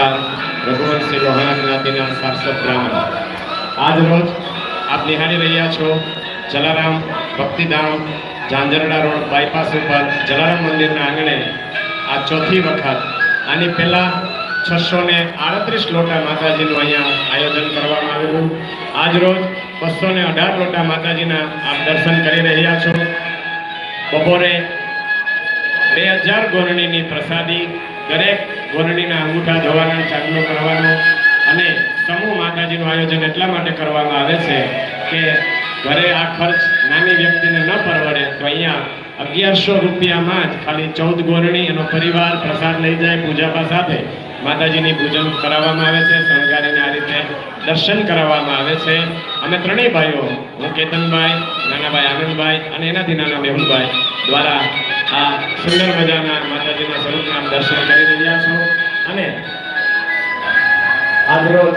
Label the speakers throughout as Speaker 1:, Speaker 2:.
Speaker 1: નમસ્કાર રઘુવંશસિંહ લોહાણા જ્ઞાતિના સારસ્વત બ્રાહ્મણ. આજ રોજ આપ નિહાળી રહ્યા છો જલારામ ભક્તિધામ, ઝાંઝરડા રોડ બાયપાસ ઉપર જલારામ મંદિરના આંગણે આ ચોથી વખત આની પહેલાં છસો ને આડત્રીસ લોટા માતાજીનું અહીંયા આયોજન કરવામાં આવેલું. આજ રોજ બસો ને અઢાર લોટા માતાજીના આપ દર્શન કરી રહ્યા છો. બપોરે બે હજાર ગોરણીની પ્રસાદી દરેક ગોરડીના અંગૂઠા ધોવાનો ચાંદલો કરવાનો અને સમૂહ માતાજીનું આયોજન એટલા માટે કરવામાં આવે છે કે ઘરે આ ખર્ચ નાની વ્યક્તિને ન પરવડે, તો અહીંયા અગિયારસો રૂપિયામાં જ ખાલી ચૌદ ગોરણી એનો પરિવાર પ્રસાદ લઈ જાય પૂજાપા સાથે. માતાજીની પૂજન કરાવવામાં આવે છે, શણગારીને આ રીતે દર્શન કરાવવામાં આવે છે. અમે ત્રણેય ભાઈઓ, હું કેતનભાઈ, નાનાભાઈ આનંદભાઈ અને એનાથી નાના મેહુલભાઈ દ્વારા આ સુંદર મજાના માતાજીના સ્વરૂપના દર્શન કરી રહ્યા છો. અને આજરોજ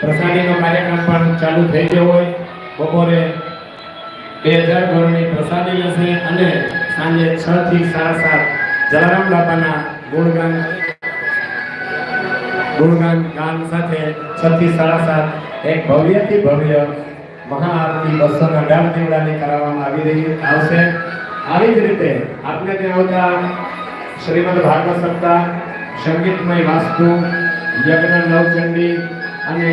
Speaker 1: પ્રસાદીનો કાર્યક્રમ પણ ચાલુ થઈ ગયો હોય. બપોરે બે હજાર ગોળની પ્રસાદી લેશે અને સાંજે છ થી સાડા સાત જલારામ બાપાના ગુણગાન ગુણગાન ગાન સાથે છ થી સાડા સાત એક ભવ્યથી ભવ્ય મહાઆરતી બસો ને ડાળ દીવડાની કરાવવામાં આવી રહી આવશે. આવી જ રીતે આપને ત્યાં આવતા શ્રીમદ ભાગવત સપ્તાહ, સંગીતમય વાસ્તુ, યજ્ઞ, નવચંડી અને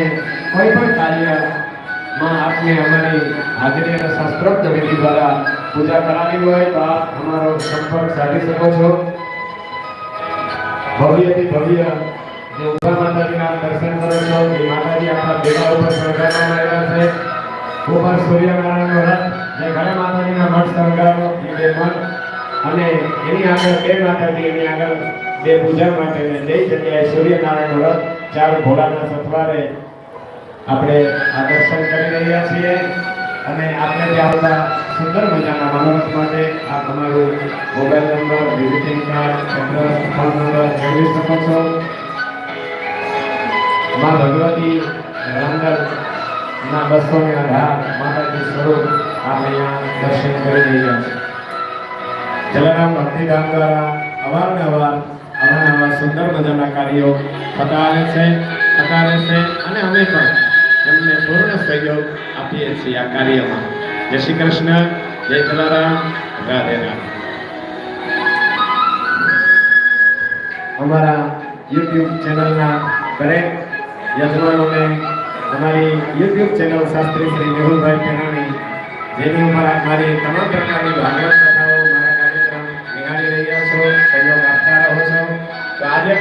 Speaker 1: કોઈ પણ કાર્યમાં આપને અમારી હાજરી અને શાસ્ત્રોક્ત વિધિ દ્વારા પૂજા કરાવી હોય તો આપ અમારો સંપર્ક સાધી શકો છો. ભવ્યથી ભવ્ય જે ઊભા માતાજીના દર્શન કરો છો, એ માતાજી આપણા દેવા ઉપર શણગારવામાં આવ્યા છે. ઉપર સૂર્યનારાયણનો રથ શણગારો પણ અને એની આગળ બે માતાજી એની આગળ બે પૂજા માટે જે જગ્યાએ સૂર્યનારાયણ રથ ચાર ઘોડાના સથવારે આપણે આ દર્શન કરી રહ્યા છીએ. અને આપણે ત્યાં આવતા સુંદર મજાના મનોરથ માટે આ તમારું mobile number visiting card address phone number મેળવી શકો છો. માં ભગવતી રાંગલ ના બસો ને અઢાર માતાજી સ્વરૂપ આપણે અહીંયા દર્શન કરી રહ્યા છીએ. જલારામ ભક્તિધામ દ્વારા અવારનવાર અવારનવાર નવા સુંદર મજાના કાર્યો થતા આવે છે, થતા રહેશે અને અમે પણ એમને પૂર્ણ સહયોગ આપીએ છીએ આ કાર્યમાં. જય શ્રી કૃષ્ણ, જય જલારામ, રાધે રામ અમારા યુટ્યુબ ચેનલના દરેક યજમાનોને અમારી યુટ્યુબ ચેનલ શાસ્ત્રી શ્રી મેહુલભાઈ પેનાણી જેની ઉપર મારી તમામ પ્રકારની ભાગવત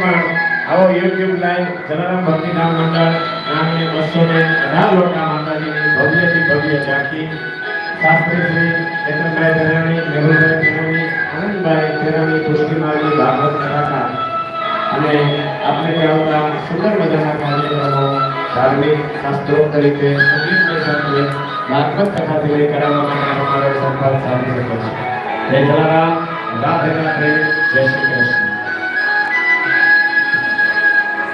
Speaker 1: પણ આવો યુટ્યુબ લાઈવ જલારામ ભક્તિધામ મંડળ, નામની બસો ને અઢાર લોટા માતાજીની ભવ્યથી ભવ્ય ઝાંખી. શાસ્ત્રી શ્રી ચેતનભાઈ ધરાણી, મેહુલભાઈ ધરાણી, આનંદભાઈ ધરાણી પુષ્ટિમાળી ભાગવત કરાતા અને આપણે કહેવાતા સુંદર મજાના કાર્યક્રમો, ધાર્મિક શાસ્ત્રો તરીકે સંગીત સાથે ભાગવત કથાથી લઈ કરાવવા માટે અમારો સંપર્ક સાધી શકો છો જય જલારામ, રાધે રાધે, જય શ્રી કૃષ્ણ.